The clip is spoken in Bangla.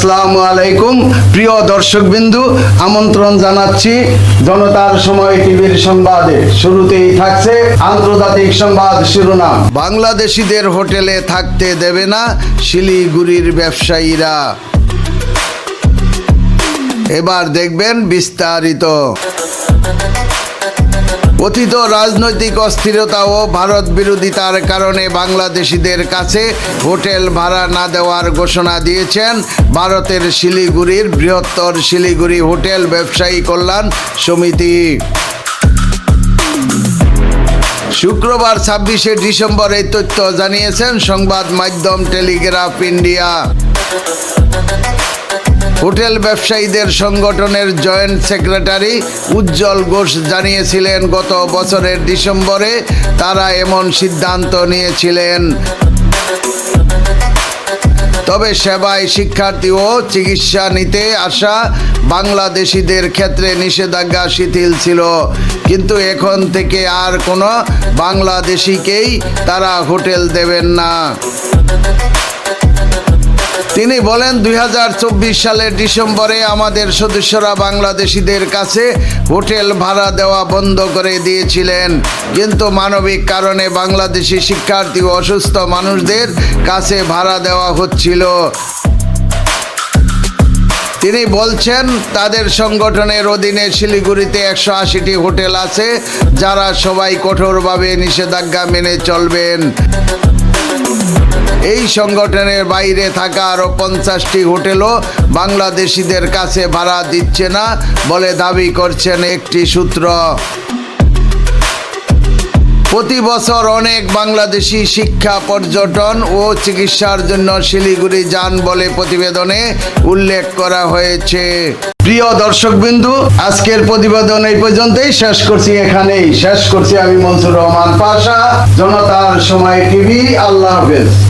আসসালামু আলাইকুম। প্রিয় দর্শকবিন্দু, আমন্ত্রণ জানাচ্ছি জনতার সময় টিভির সংবাদে শুরুতেই থাকছে আন্তর্জাতিক সংবাদ শিরোনাম। বাংলাদেশিদের হোটেলে থাকতে দেবে না শিলিগুড়ির ব্যবসায়ীরা। এবার দেখবেন বিস্তারিত। কথিত রাজনৈতিক অস্থিরতা ও ভারত বিরোধিতার কারণে বাংলাদেশিদের কাছে হোটেল ভাড়া না দেওয়ার ঘোষণা দিয়েছেন ভারতের শিলিগুড়ির বৃহত্তর শিলিগুড়ি হোটেল ব্যবসায়ী কল্যাণ সমিতি। শুক্রবার ছাব্বিশে ডিসেম্বর এই তথ্য জানিয়েছেন সংবাদ মাধ্যম টেলিগ্রাফ ইন্ডিয়া। হোটেল ব্যবসায়ীদের সংগঠনের জয়েন্ট সেক্রেটারি উজ্জ্বল ঘোষ জানিয়েছিলেন, গত বছরের ডিসেম্বরে তারা এমন সিদ্ধান্ত নিয়েছিলেন। তবে সেবায় শিক্ষার্থী ও চিকিৎসা নিতে আসা বাংলাদেশিদের ক্ষেত্রে নিষেধাজ্ঞা শিথিল ছিল। কিন্তু এখন থেকে আর কোনো বাংলাদেশিকেই তারা হোটেল দেবেন না। তিনি বলেন, দুই হাজার চব্বিশ সালের ডিসেম্বরে আমাদের সদস্যরা বাংলাদেশিদের কাছে হোটেল ভাড়া দেওয়া বন্ধ করে দিয়েছিলেন। কিন্তু মানবিক কারণে বাংলাদেশি শিক্ষার্থী ও অসুস্থ মানুষদের কাছে ভাড়া দেওয়া হচ্ছিল। তিনি বলছেন, তাদের সংগঠনের অধীনে শিলিগুড়িতে একশো আশিটি হোটেল আছে, যারা সবাই কঠোরভাবে নিষেধাজ্ঞা মেনে চলবেন। এই সংগঠনের বাইরে থাকা আরও পঞ্চাশটি হোটেলও বাংলাদেশিদের কাছে ভাড়া দিচ্ছে না বলে দাবি করছেন একটি সূত্র। প্রতি বছর অনেক বাংলাদেশি শিক্ষা, পর্যটন ও চিকিৎসার জন্য শিলিগুড়ি যান বলে প্রতিবেদনে উল্লেখ করা হয়েছে। প্রিয় দর্শকবিন্দু, আজকের প্রতিবেদন এই পর্যন্তই। শেষ করছি এখানেই। শেষ করছি আমি মনসুর রহমান পাশা, জনতার সময় টিভি। আল্লাহ হাফেজ।